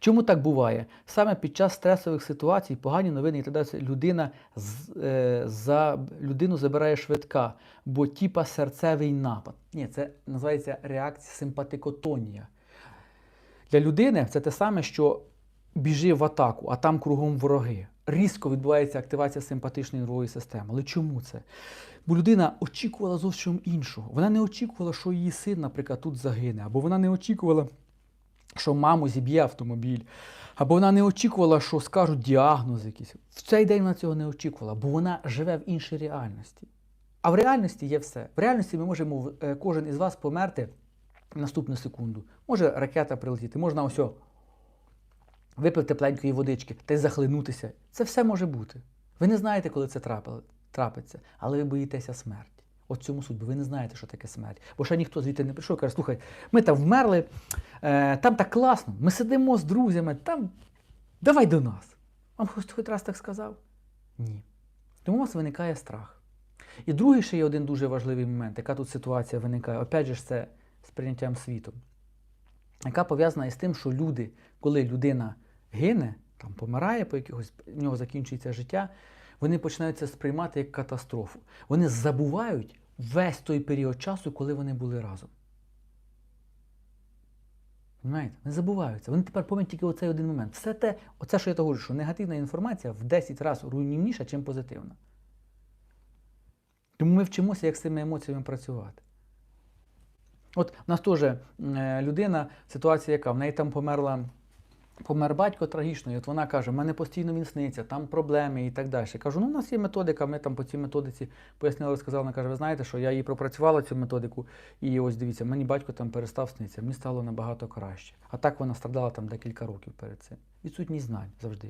Чому так буває? Саме під час стресових ситуацій, погані новини і людина з- е, за людину забирає швидка, бо типа серцевий напад. Ні, це називається реакція симпатикотонія. Для людини це те саме, що біжи в атаку, а там кругом вороги. Різко відбувається активація симпатичної нервової системи. Але чому це? Бо людина очікувала зовсім іншого. Вона не очікувала, що її син, наприклад, тут загине, або вона не очікувала, що маму зіб'є автомобіль, або вона не очікувала, що скажуть діагноз якийсь. В цей день вона цього не очікувала, бо вона живе в іншій реальності. А в реальності є все. В реальності ми можемо е, кожен із вас померти в наступну секунду. Може ракета прилетіти, можна ось випив тепленької водички та й захлинутися. Це все може бути. Ви не знаєте, коли це трапиться, але ви боїтеся смерті. От цьому бо ви не знаєте, що таке смерть. Бо ще ніхто звідти не прийшов і каже, слухай, ми там вмерли, е, там так класно, ми сидимо з друзями, там давай до нас. Вам хтось хоч раз так сказав? Ні. Тому у вас виникає страх. І другий ще є один дуже важливий момент, яка тут ситуація виникає. Опять же, це з прийняттям світу, яка пов'язана із тим, що люди, коли людина гине, там помирає по якихось, в нього закінчується життя, вони починають це сприймати як катастрофу. Вони забувають весь той період часу, коли вони були разом. Понимаєте? Не забуваються. Вони тепер пам'ятають тільки оцей один момент. Все те, оце, що я говорю, що негативна інформація в 10 разів руйнівніша, ніж позитивна. Тому ми вчимося, як з цими емоціями працювати. От у нас теж е, людина, ситуація яка, в неї там померла, помер батько трагічно, і от вона каже, в мене постійно він сниться, там проблеми і так далі. Я кажу, ну у нас є методика, ми там по цій методиці пояснили, розказали, вона каже, ви знаєте, що я її пропрацювала цю методику, і ось дивіться, мені батько там перестав снитися, мені стало набагато краще. А так вона страдала там декілька років перед цим. Відсутність знань завжди.